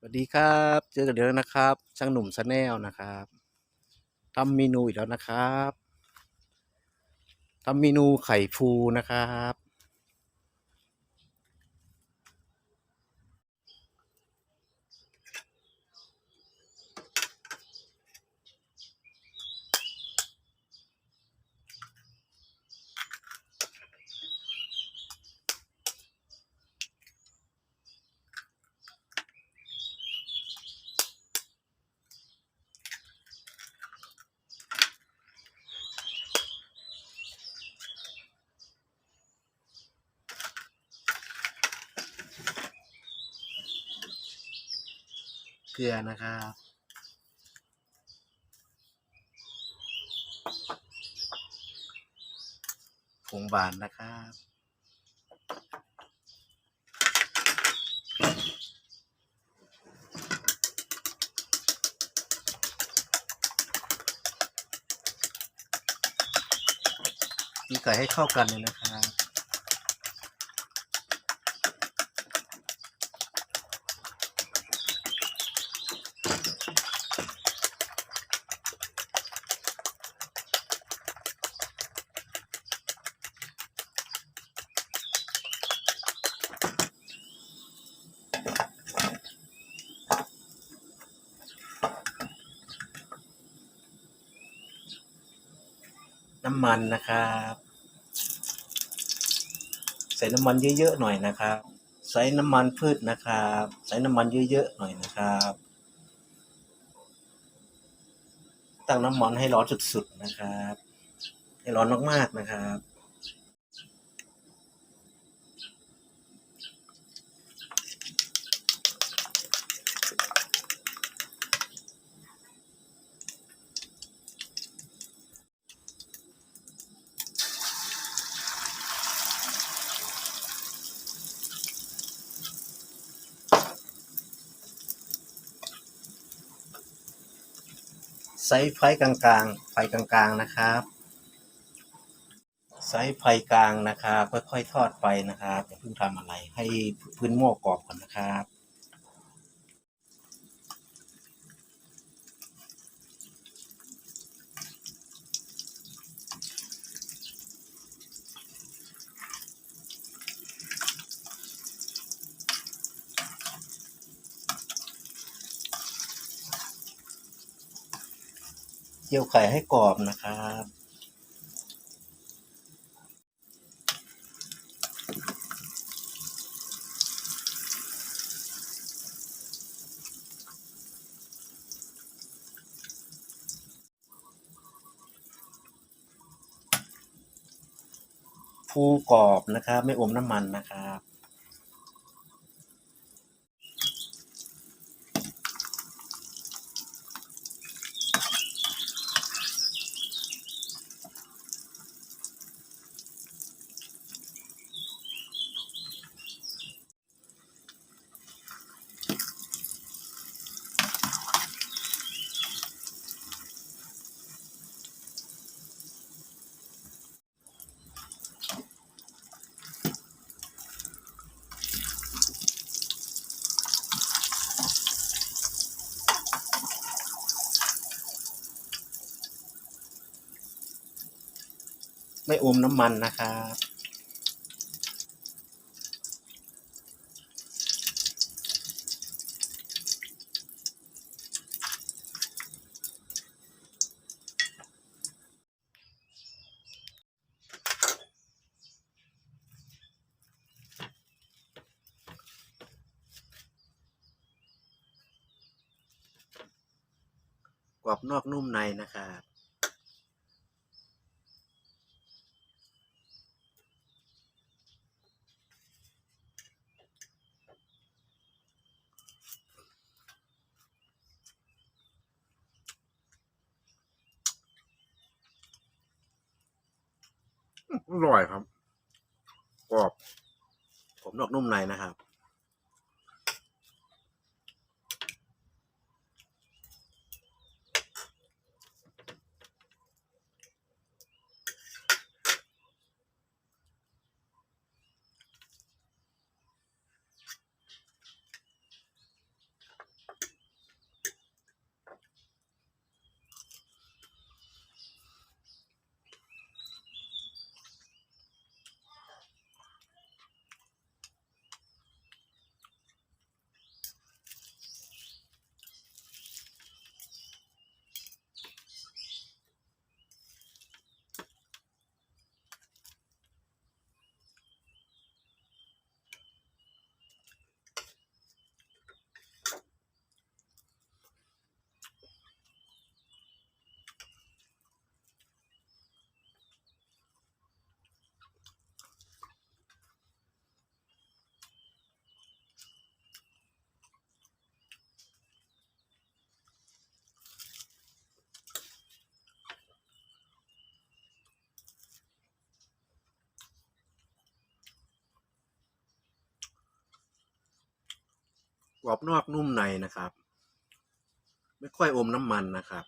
สวัสดีครับ เจอกันเดี๋ยวนะครับ ช่างหนุ่มชาแนลนะครับทำเมนูอีกแล้วนะครับทำเมนูไข่ฟูนะครับ กลือนะครับผงหวานนะครับตีไก่ให้เข้ากันเลยนะครับ น้ำมันนะครับ ใส่น้ำมันเยอะๆหน่อยนะครับ ใส่น้ำมันพืชนะครับ ใส่น้ำมันเยอะๆหน่อยนะครับ ตั้งน้ำมันให้ร้อนสุดๆนะครับ ให้ร้อนมากๆนะครับ ไซส์ไฟกลางๆ ไฟกลางๆนะครับไซส์ไฟกลางนะครับ ค่อยๆ ทอดไปนะครับอย่าเพิ่งทำอะไรให้พื้นหม้อกรอบก่อนนะครับ เจียวไข่ให้กรอบนะครับฟูกรอบนะครับ ไม่อมน้ำมันนะครับ ไม่อมน้ำมันนะครับกรอบนอกนุ่มในนะครับ อร่อยครับกรอบผมนอกนุ่มในนะครับ กรอบนอกนุ่มในนะครับ ไม่ค่อยอมน้ำมันนะครับ